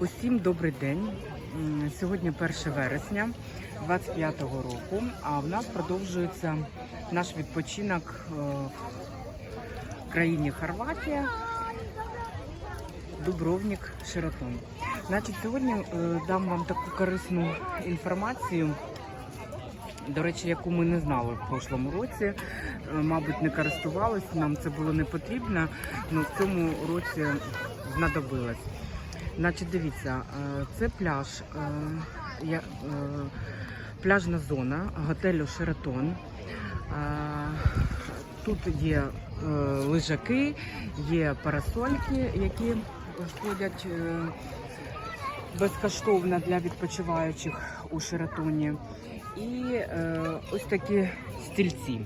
Усім добрий день. Сьогодні 1 вересня 25-го року, а в нас продовжується наш відпочинок е, в країні Хорватія, Дубровник, Шератон. Значить, сьогодні е, дам вам таку корисну інформацію. До речі, яку ми не знали в прошлому році, Е, мабуть, не користувалися, нам це було не потрібно, але в цьому році знадобилось. Значить, дивіться, е, це пляж, е, е, пляжна зона готелю Шератон. Тут є лежаки, є парасольки, які входять безкоштовно для відпочиваючих у Шератоні. І ось такі стільці.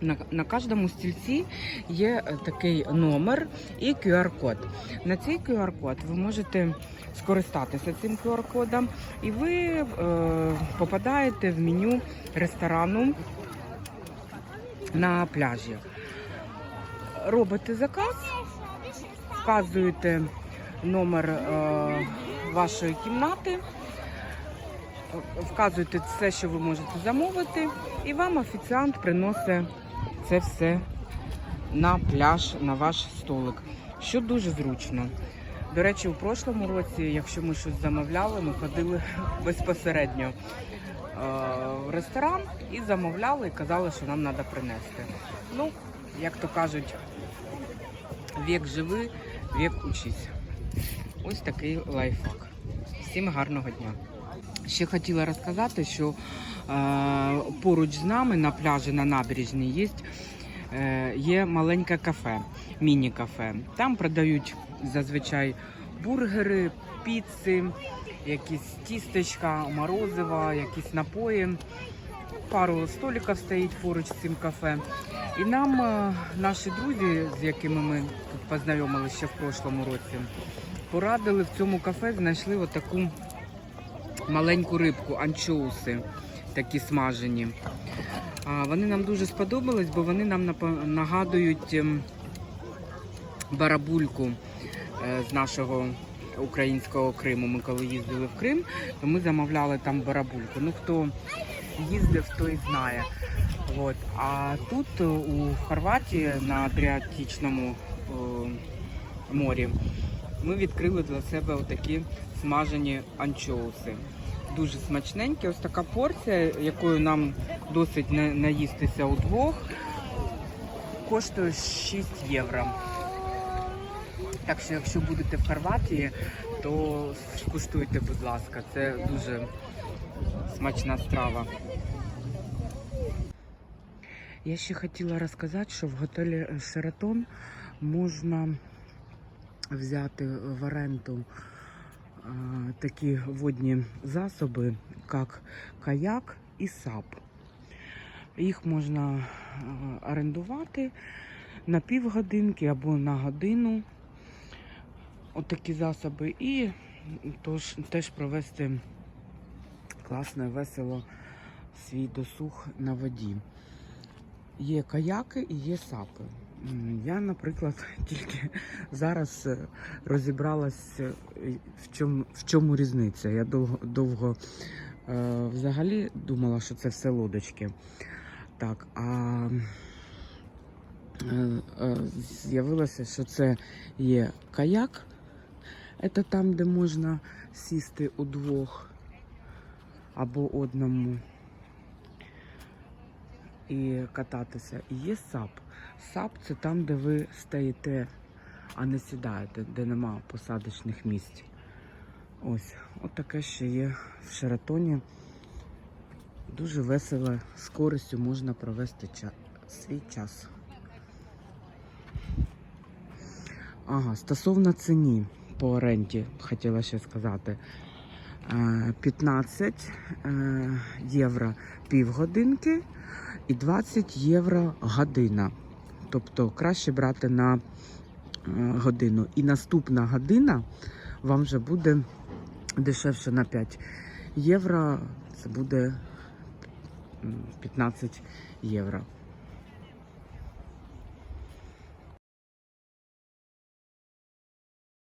На, на кожному стільці є е, такий номер і QR-код. На цей QR-код ви можете скористатися цим QR-кодом, і ви е, попадаєте в меню ресторану на пляжі. Робите заказ, вказуєте номер е, вашої кімнати, вказуєте все, що ви можете замовити, і вам офіціант приносить це все на пляж, на ваш столик, що дуже зручно. До речі, у прошлому році, якщо ми щось замовляли, ми ходили безпосередньо е, в ресторан і замовляли, і казали, що нам треба принести. Ну, як то кажуть, вік живи, вік учись. Ось такий лайфхак. Всім гарного дня. Ще хотіла розказати, що е, поруч з нами на пляжі на набережній є, е, є маленьке кафе, міні-кафе. Там продають зазвичай бургери, піци, якісь тістечка, морозива, якісь напої. Пару столиків стоїть поруч з цим кафе. І нам е, наші друзі, з якими ми тут познайомилися ще в прошлому році, порадили в цьому кафе, знайшли отаку маленьку рибку, анчоуси, такі смажені. А, Вони нам дуже сподобались, бо вони нам нагадують ем, барабульку е, з нашого українського Криму. Ми коли їздили в Крим, то ми замовляли там барабульку. Ну хто їздив, той знає. От. А тут е, у Хорватії на Адріатичному е, морі ми відкрили для себе отакі смажені анчоуси. Дуже смачненькі. Ось така порція, якою нам досить на- наїстися удвох, коштує 6 євро. Так що, якщо будете в Хорватії, то скуштуйте, будь ласка, це дуже смачна страва. Я ще хотіла розказати, що в готелі Шератон можна взяти в оренду такі водні засоби, як каяк і сап. Їх можна орендувати на півгодинки або на годину. Отакі засоби, і тож, теж провести класно весело свій досуг на воді. Є каяки і є сапи. Я, наприклад, тільки зараз е, розібралась, е, в чому, в чому різниця. Я довго, довго е, взагалі думала, що це все лодочки. Так, а е, е, з'явилося, що це є каяк. Це там, де можна сісти удвох або одному і кататися. І є сап. Сап це там, де ви стоїте, а не сідаєте, де нема посадочних місць. Ось, от таке ще є в Шератоні. Дуже весело, з користю можна провести ча- свій час. Ага, стосовно ціні по оренді, хотіла ще сказати. Е, 15 е, євро півгодинки і 20 євро година. Тобто краще брати на е, годину. І наступна година вам вже буде дешевше на 5 євро. Це буде 15 євро.